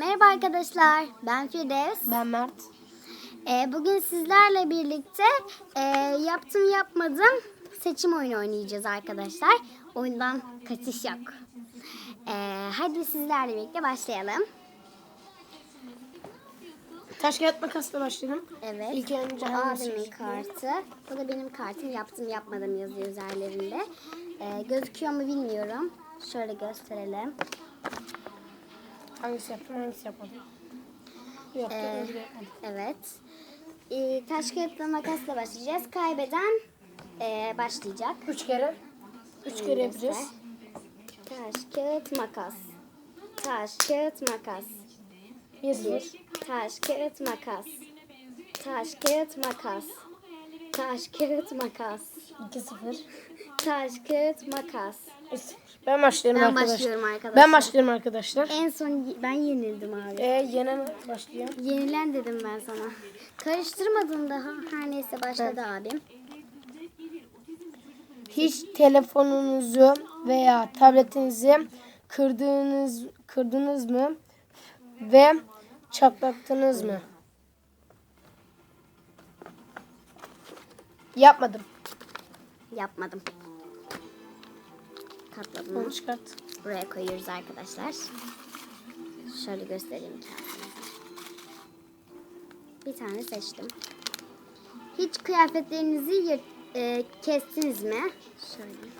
Merhaba arkadaşlar, ben Firdevs. Ben Mert. Ee, bugün sizlerle birlikte e, yaptım yapmadım seçim oyunu oynayacağız arkadaşlar. Oyundan kaçış yok. Ee, hadi sizlerle birlikte başlayalım. Taş kağıt makasla başlayalım. Evet. İlk önce abimin kartı. Bu da benim kartım. Yaptım yapmadım yazıyor üzerlerinde. Ee, gözüküyor mu bilmiyorum. Şöyle gösterelim. Hangisi yaptım hangisi yapmadım. Yok Ee. Evet. Ee, taş kağıtla makasla başlayacağız. Kaybeden ee, başlayacak. Üç kere. Üç kere yapacağız. Taş, kağıt, makas. Taş, kağıt, makas. Bir. Taş, kağıt, makas. Taş, kağıt, makas. Taş, kağıt, makas. İki sıfır. Taş, kağıt, makas. Ben başlıyorum Ben arkadaşlar. başlıyorum arkadaşlar. Ben başlıyorum arkadaşlar. En son ben yenildim abi. Ee, yenen başlıyor. Yenilen dedim ben sana. Karıştırmadım daha. Her neyse başladı abim. Hiç telefonunuzu veya tabletinizi kırdığınız kırdınız mı ve çatlattınız mı? Yapmadım. Yapmadım. Katladım. Onu çıkart. Buraya koyuyoruz arkadaşlar. Şöyle göstereyim kağıtımızı. Bir tane seçtim. Hiç kıyafetlerinizi e, kestiniz mi? Şöyle.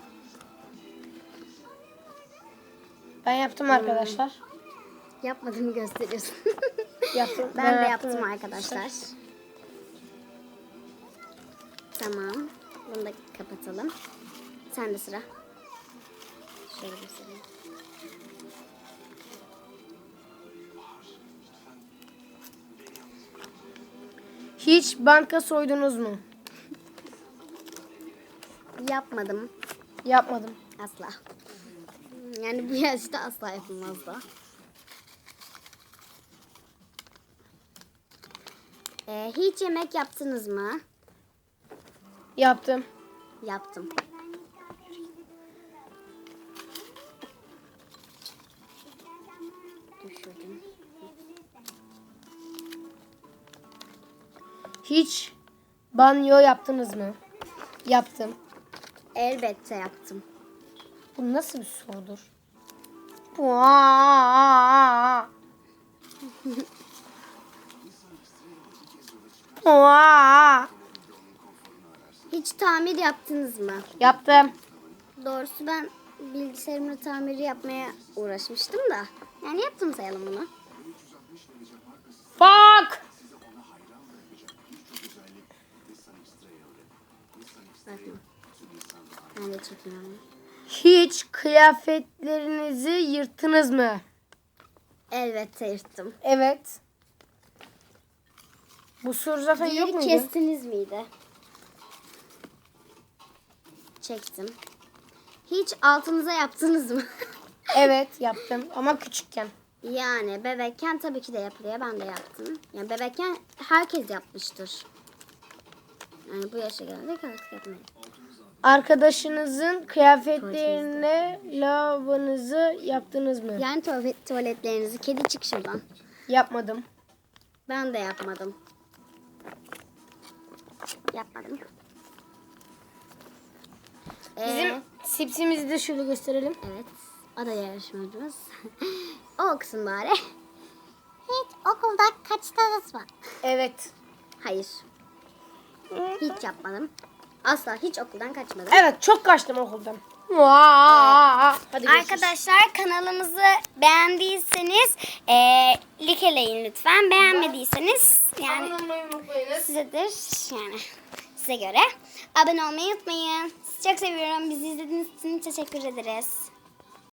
Ben yaptım arkadaşlar. Yapmadığımı gösteriyorsun. Yaptım. ben, de yaptım arkadaşlar. Tamam. Bunu da kapatalım. Sen de sıra. Şöyle göstereyim. Hiç banka soydunuz mu? Yapmadım. Yapmadım. Asla. Yani bu yaşta asla yapılmaz da. Ee, hiç yemek yaptınız mı? Yaptım. Yaptım. Düşürdüm. Hiç banyo yaptınız mı? Yaptım. Elbette yaptım. Bu nasıl bir sorudur? Puaa. Hiç tamir yaptınız mı? Yaptım. Doğrusu ben bilgisayarımı tamiri yapmaya uğraşmıştım da. Yani yaptım sayalım bunu. Fuck. Ben de çekiyorum. Hiç kıyafetlerinizi yırttınız mı? Elbette yırttım. Evet. Bu soru zaten yok Diğeri muydu? kestiniz miydi? Çektim. Hiç altınıza yaptınız mı? Evet yaptım ama küçükken. yani bebekken tabii ki de yapılıyor. Ben de yaptım. Yani bebekken herkes yapmıştır. Yani bu yaşa geldik artık yapmayın. Arkadaşınızın kıyafetlerine lavabonuzu yaptınız mı? Yani tuvalet, tuvaletlerinizi kedi çık şuradan. Yapmadım. Ben de yapmadım. Yapmadım. Ee, Bizim sipsimizi de şöyle gösterelim. Evet. O da yarışmacımız. o okusun bari. Hiç okulda kaçtınız mı? Evet. Hayır. Hiç yapmadım. Asla hiç okuldan kaçmadım. Evet çok kaçtım okuldan. Vaa! Hadi görüşürüz. Arkadaşlar kanalımızı beğendiyseniz eee likeleyin lütfen. Beğenmediyseniz yani sizedir yani size göre. Abone olmayı unutmayın. Çok seviyorum. Bizi izlediğiniz için teşekkür ederiz.